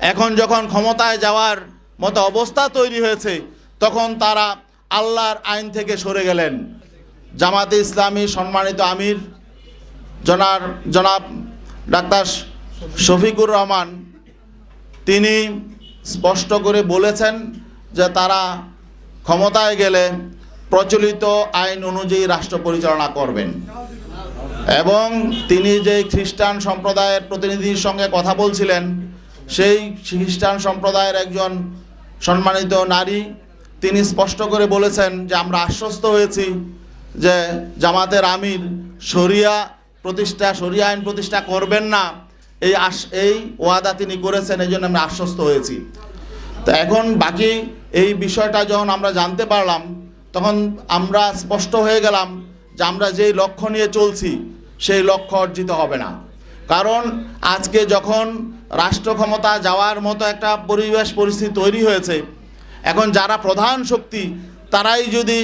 এখন যখন ক্ষমতায় যাওয়ার মতো অবস্থা তৈরি হয়েছে, তখন তারা আল্লাহর আইন থেকে সরে গেলেন। জামাতে ইসলামী সম্মানিত আমির, জনার, জনাব ডাক্তার শফিকুর রহমান, তিনি স্পষ্ট করে বলেছেন যে তারা ক্ষমতায় গেলে প্রচলিত আইন অনুযায়ী রাষ্ট্র পরিচালনা করবেন। এবং তিনি যে খ্রিস্টান সম্প্রদায়ের প্রতিনিধির সঙ্গে কথা বলছিলেন সেই খ্রিস্টান সম্প্রদায়ের একজন সম্মানিত নারী, তিনি স্পষ্ট করে বলেছেন যে আমরা আশ্বস্ত হয়েছি যে জামাতের আমির শরিয়া প্রতিষ্ঠা, শরিয়া আইন প্রতিষ্ঠা করবেন না। এই আশ, এই ওয়াদা তিনি করেছেন, এই জন্য আমরা আশ্বস্ত হয়েছি। তো এখন বাকি এই বিষয়টা যখন আমরা জানতে পারলাম, তখন আমরা স্পষ্ট হয়ে গেলাম যে আমরা যেই লক্ষ্য নিয়ে চলছি, সেই লক্ষ্য অর্জিত হবে না। কারণ আজকে যখন রাষ্ট্র ক্ষমতা যাওয়ার মতো একটা পরিবেশ পরিস্থিতি তৈরি হয়েছে, এখন যারা প্রধান শক্তি, তারাই যদি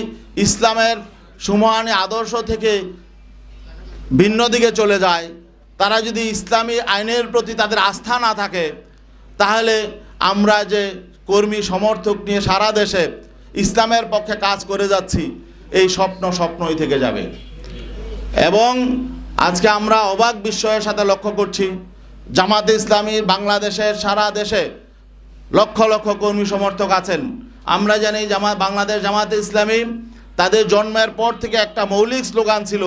ইসলামের সুমহানি আদর্শ থেকে ভিন্ন দিকে চলে যায়, তারা যদি ইসলামী আইনের প্রতি তাদের আস্থা না থাকে, তাহলে আমরা যে কর্মী সমর্থক নিয়ে সারা দেশে ইসলামের পক্ষে কাজ করে যাচ্ছি, এই স্বপ্ন স্বপ্নই থেকে যাবে। এবং আজকে আমরা অবাক বিস্ময়ের সাথে লক্ষ্য করছি, জামাতে ইসলামী বাংলাদেশের সারা দেশে লক্ষ লক্ষ কর্মী সমর্থক আছেন। আমরা জানি জামা বাংলাদেশ জামাতে ইসলামী তাদের জন্মের পর থেকে একটা মৌলিক স্লোগান ছিল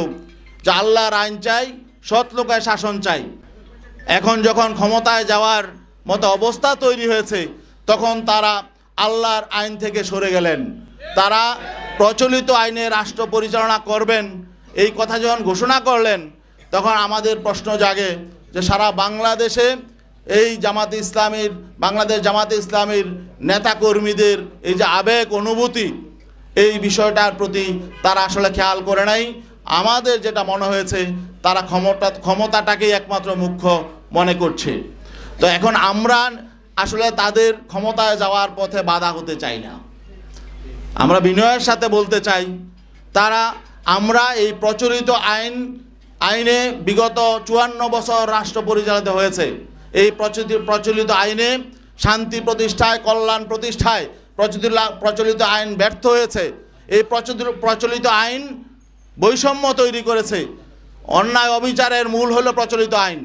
যে আল্লাহর আইন চাই, সৎ লোকের শাসন চাই। এখন যখন ক্ষমতায় যাওয়ার মতো অবস্থা তৈরি হয়েছে, তখন তারা আল্লাহর আইন থেকে সরে গেলেন। তারা প্রচলিত আইনে রাষ্ট্র পরিচালনা করবেন এই কথা যখন ঘোষণা করলেন, তখন আমাদের প্রশ্ন জাগে যে সারা বাংলাদেশে এই জামাতে ইসলামীর, বাংলাদেশ জামাতে ইসলামীর নেতাকর্মীদের এই যে আবেগ অনুভূতি, এই বিষয়টার প্রতি তারা আসলে খেয়াল করে নাই। আমাদের যেটা মনে হয়েছে, তারা ক্ষমতা, ক্ষমতাটাকেই একমাত্র মুখ্য মনে করছে। তো এখন আমরা আসলে তাদের ক্ষমতায় যাওয়ার পথে বাধা হতে চাই না। আমরা বিনয়ের সাথে বলতে চাই, তারা আমরা এই প্রচলিত আইন, আইনে বিগত চুয়ান্ন বছর রাষ্ট্র পরিচালিত হয়েছে। এই প্রচলিত প্রচলিত আইনে শান্তি প্রতিষ্ঠায়, কল্যাণ প্রতিষ্ঠায় প্রচলিত প্রচলিত আইন ব্যর্থ হয়েছে। এই প্রচলিত আইন বৈষম্য তৈরি করেছে। অন্যায় অবিচারের মূল হলো প্রচলিত আইন।